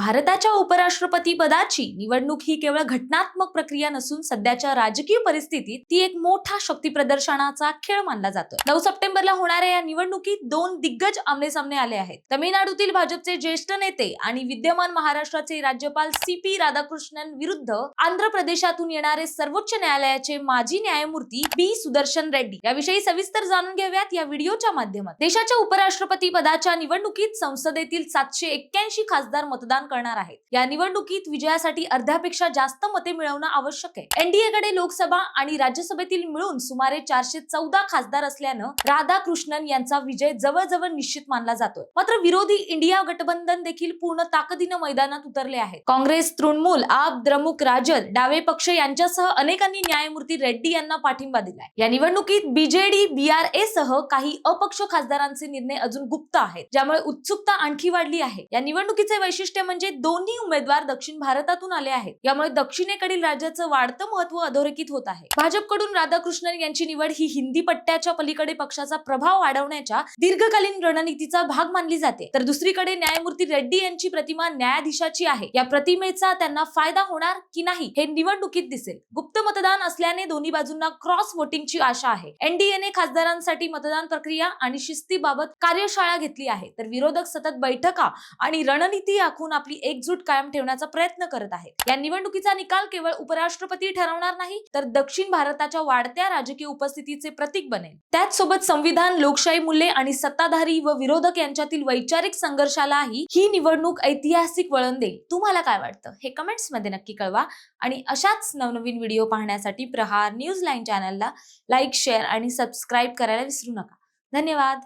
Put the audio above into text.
भारताच्या उपराष्ट्रपती पदाची निवडणूक ही केवळ घटनात्मक प्रक्रिया नसून सध्याच्या राजकीय परिस्थितीत ती एक मोठा शक्ती प्रदर्शनाचा खेळ मानला जातो नऊ सप्टेंबरला होणाऱ्या या निवडणुकीत दोन दिग्गज आमनेसामने आले आहेत. तमिळनाडूतील भाजपचे ज्येष्ठ नेते आणि विद्यमान महाराष्ट्राचे राज्यपाल सी पी राधाकृष्णन विरुद्ध आंध्र प्रदेशातून येणारे सर्वोच्च न्यायालयाचे माजी न्यायमूर्ती बी सुदर्शन रेड्डी. याविषयी सविस्तर जाणून घेऊयात या व्हिडिओच्या माध्यमात देशाच्या उपराष्ट्रपती पदाच्या निवडणुकीत संसदेतील सातशे एक्क्याऐंशी खासदार मतदान करणार आहेत. या निवडणुकीत विजयासाठी अर्ध्यापेक्षा जास्त मते मिळवणं आवश्यक आहे. एनडीएकडे लोकसभा आणि राज्यसभेतील मिळून सुमारे चारशे चौदा खासदार असल्यानं राधाकृष्णन यांचा विजय जवळजवळ निश्चित मानला जातोय. मात्र विरोधी इंडिया गठबंधन देखील पूर्ण ताकदीनं मैदानात उतरले आहे. काँग्रेस तृणमूल आप द्रमुक राजद डावे पक्ष यांच्यासह अनेकांनी न्यायमूर्ती रेड्डी यांना पाठिंबा दिलाय. या निवडणुकीत बीजेडी बीआरए सह काही अपक्ष खासदारांचे निर्णय अजून गुप्त आहेत ज्यामुळे उत्सुकता आणखी वाढली आहे. या निवडणुकीचे वैशिष्ट्य म्हणजे म्हणजे दोन्ही उमेदवार दक्षिण भारतातून आले आहेत. यामुळे दक्षिणेकडील राज्याचं वाढतं महत्त्व अधोरेखित होत आहे. भाजपकडून राधाकृष्णन यांची निवड ही हिंदी पट्ट्याच्या पलीकडे पक्षाचा प्रभाव वाढवण्याच्या दीर्घकालीन रणनीतीचा भाग मानली जाते. तर दुसरीकडे न्यायमूर्ती रेड्डी यांची प्रतिमा न्यायाधीशाची आहे. या प्रतिमेचा त्यांना फायदा होणार की नाही हे निवडणुकीत दिसेल. गुप्त मतदान असल्याने दोन्ही बाजूंना क्रॉस वोटिंगची आशा आहे. एनडीएने खासदारांसाठी मतदान प्रक्रिया आणि शिस्तीबाबत कार्यशाळा घेतली आहे. तर विरोधक सतत बैठका आणि रणनीती आखून आपली एकजूट कायम ठेवण्याचा प्रयत्न करत आहेत. या निवडणुकीचा निकाल केवळ उपराष्ट्रपती ठरवणार नाही तर दक्षिण भारताच्या वाढत्या राजकीय उपस्थितीचे प्रतीक बनेल. त्याचसोबत संविधान लोकशाही मूल्ये आणि सत्ताधारी व विरोधक यांच्यातील वैचारिक संघर्षालाही ही निवडणूक ऐतिहासिक वळण देईल. तुम्हाला काय वाटतं? हे कमेंट्समध्ये नक्की कळवा. आणि अशाच नवनवीन व्हिडिओ पाहण्यासाठी प्रहार न्यूज लाईन चॅनलला लाईक शेअर आणि सबस्क्राईब करायला विसरू नका. धन्यवाद!